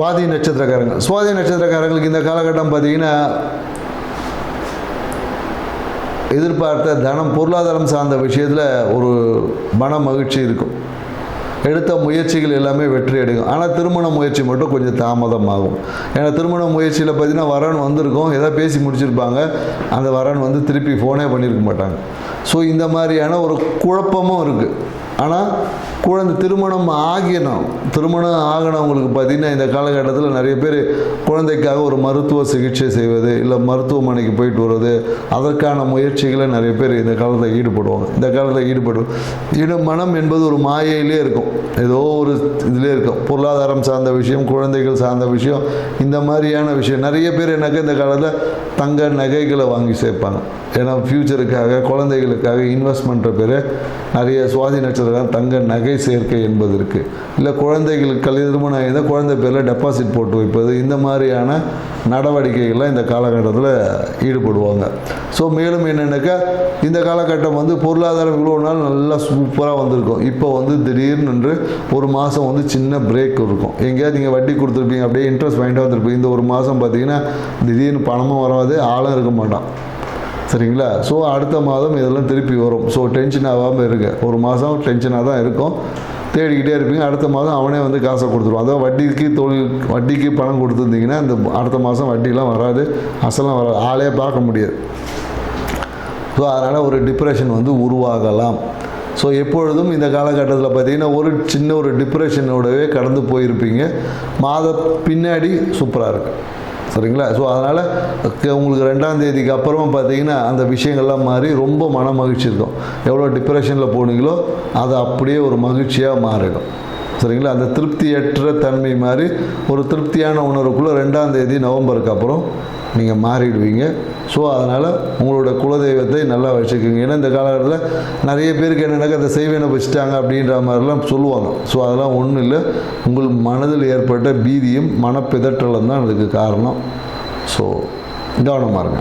சுவாதி நட்சத்திரக்காரங்க. சுவாதி நட்சத்திரக்காரங்களுக்கு இந்த காலகட்டம் பார்த்தீங்கன்னா எதிர்பார்த்த தனம் பொருளாதாரம் சார்ந்த விஷயத்தில் ஒரு மன மகிழ்ச்சி இருக்கும். எடுத்த முயற்சிகள் எல்லாமே வெற்றி அடையும். ஆனால் திருமண முயற்சி மட்டும் கொஞ்சம் தாமதமாகும். ஏன்னா திருமண முயற்சியில் பார்த்தீங்கன்னா வரன் வந்திருக்கும். எதாவது பேசி முடிச்சிருப்பாங்க. அந்த வரன் வந்து திருப்பி ஃபோனே பண்ணியிருக்க மாட்டாங்க. ஸோ இந்த மாதிரியான ஒரு குழப்பமும் இருக்குது ஆனால் குழந்தை திருமணம் ஆகினோம் திருமணம் ஆகினவங்களுக்கு பார்த்திங்கன்னா இந்த காலகட்டத்தில் நிறைய பேர் குழந்தைக்காக ஒரு மருத்துவ சிகிச்சை செய்வது இல்லை மருத்துவமனைக்கு போயிட்டு வருவது அதற்கான முயற்சிகளை நிறைய பேர் இந்த காலத்தில் ஈடுபடுவாங்க. இந்த காலத்தில் ஈடுபடும் ஈடு மனம் என்பது ஒரு மாயையிலே இருக்கும். ஏதோ ஒரு இதிலே இருக்கும். பொருளாதாரம் சார்ந்த விஷயம் குழந்தைகள் சார்ந்த விஷயம் இந்த மாதிரியான விஷயம். நிறைய பேர் எனக்கு இந்த காலத்தில் தங்க நகைகளை வாங்கி சேர்ப்பாங்க. ஏன்னா ஃப்யூச்சருக்காக குழந்தைகளுக்காக இன்வெஸ்ட்மெண்ட்டை பேர் நிறைய சுவாதி நட்சத்திரம் தங்க நகை சேர்க்கை என்பதற்கு. இல்லை குழந்தைகளுக்கு கல்வி திருமணம் ஆகியிருந்தால் குழந்தை பேரில் டெபாசிட் போட்டு வைப்பது. இந்த மாதிரியான நடவடிக்கைகள்லாம் இந்த காலகட்டத்தில் ஈடுபடுவாங்க. ஸோ மேலும் என்னென்னாக்கா இந்த காலகட்டம் வந்து பொருளாதாரம் இவ்வளோ நாள் நல்லா சூப்பராக வந்திருக்கும். இப்போ வந்து திடீர்னு என்று ஒரு மாதம் வந்து சின்ன பிரேக் இருக்கும். எங்கேயாவது நீங்கள் வட்டி கொடுத்துருப்பீங்க அப்படியே இன்ட்ரெஸ்ட் வாங்கிட்டு வந்திருப்பீங்க. இந்த ஒரு மாதம் பார்த்தீங்கன்னா திடீர்னு பணமும் வராது ஆளும் இருக்க மாட்டான். சரிங்களா? ஸோ அடுத்த மாதம் இதெல்லாம் திருப்பி வரும். ஸோ டென்ஷன் ஆகாமல் இருங்க. ஒரு மாதம் டென்ஷனாக தான் இருக்கும். தேடிக்கிட்டே இருப்பீங்க. அடுத்த மாதம் அவனே வந்து காசை கொடுத்துருவான். அதாவது வட்டிக்கு தொழில் வட்டிக்கு பணம் கொடுத்துருந்தீங்கன்னா இந்த அடுத்த மாதம் வட்டிலாம் வராது. அசலாம் வராது. ஆளே பார்க்க முடியாது. ஸோ அதனால் ஒரு டிப்ரெஷன் வந்து உருவாகலாம். ஸோ எப்பொழுதும் இந்த காலகட்டத்தில் பார்த்தீங்கன்னா ஒரு சின்ன ஒரு டிப்ரெஷனோடவே கடந்து போயிருப்பீங்க. மாத பின்னாடி சூப்பராக இருக்குது சரிங்களா? ஸோ அதனால் உங்களுக்கு ரெண்டாம் தேதிக்கு அப்புறமா பார்த்தீங்கன்னா அந்த விஷயங்கள்லாம் மாறி ரொம்ப மன மகிழ்ச்சி இருக்கும். எவ்வளோ டிப்ரெஷனில் போனீங்களோ அது அப்படியே ஒரு மகிழ்ச்சியாக மாறிடும். சரிங்களா? அந்த திருப்தியற்ற தன்மை மாதிரி ஒரு திருப்தியான உணர்வுக்குள்ளே ரெண்டாம் தேதி நவம்பருக்கு அப்புறம் நீங்கள் மாறிடுவீங்க. ஸோ அதனால் உங்களோட குலதெய்வத்தை நல்லா வச்சுக்கோங்க. ஏன்னா இந்த காலகட்டத்தில் நிறைய பேருக்கு என்னென்னாக்கா அந்த செய்வேனை வச்சுட்டாங்க அப்படின்ற மாதிரிலாம் சொல்லுவாங்க. ஸோ அதெல்லாம் ஒன்றும் இல்லை. உங்கள் மனதில் ஏற்பட்ட பீதியும் மனப்பிதற்றலும் தான் அதுக்கு காரணம். ஸோ கவனமாக இருங்க.